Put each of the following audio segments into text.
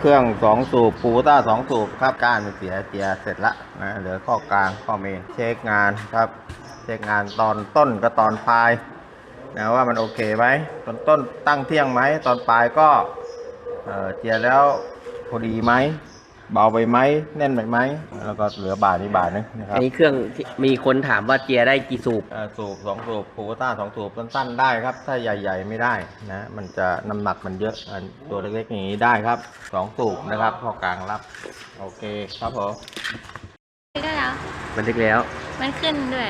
เครื่องสองสูบปูต้าสองสูบครับการเสียเจียเสร็จละนะเหลือข้อกลางข้อเมนเช็คงานครับ เช็คงานตอนต้นกับตอนปลายนะว่ามันโอเคไหมตอนต้นตั้งเที่ยงไหมตอนปลายก็เออเจียแล้วพอดีไหม เบาไปไหมแน่นไปไหมแล้วก็เหลือบาทนี้บาทนึงนะครัอับนนี้เครื่องที่มีคนถามว่าเจียร์ได้กี่สูบเอ่อสูบสองสูบปูต้าสองสูบสั้นๆได้ครับ ถ้าใหญ่ ๆ ไม่ได้นะมันจะน้ำหนักมันเยอะอันตัวเล็กๆอย่างนี้ได้ครับสองสูบนะครับข้อกลางรับโอเคครับผม ได้แล้ว มันเล็กแล้ว มันขึ้นด้วย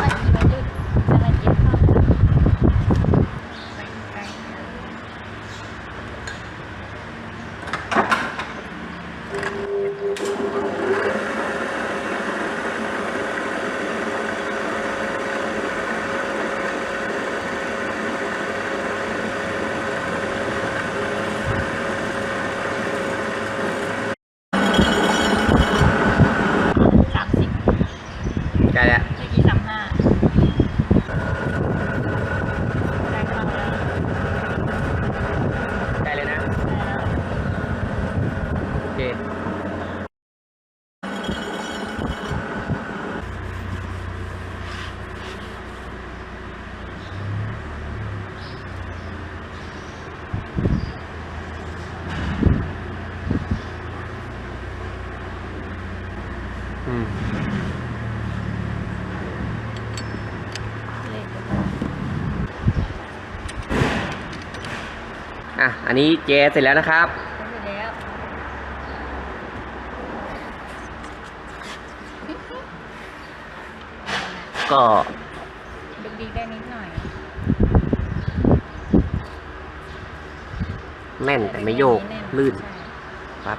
มันกี่มันดุดแล้วมันเจ็บเข้าไปไกล สามสิบ ใกล้แล้ว เมื่อกี้สามห้าได้เข้าแล้ว ใกล้เลยนะ โอ เคอืมเลยอะ อันนี้เจเสร็จแล้วนะครับ เสร็จแล้ว ก็ดึกดีได้นิดหน่อย แน่นแต่ไม่โยกแน่นลื่นใช่ครับ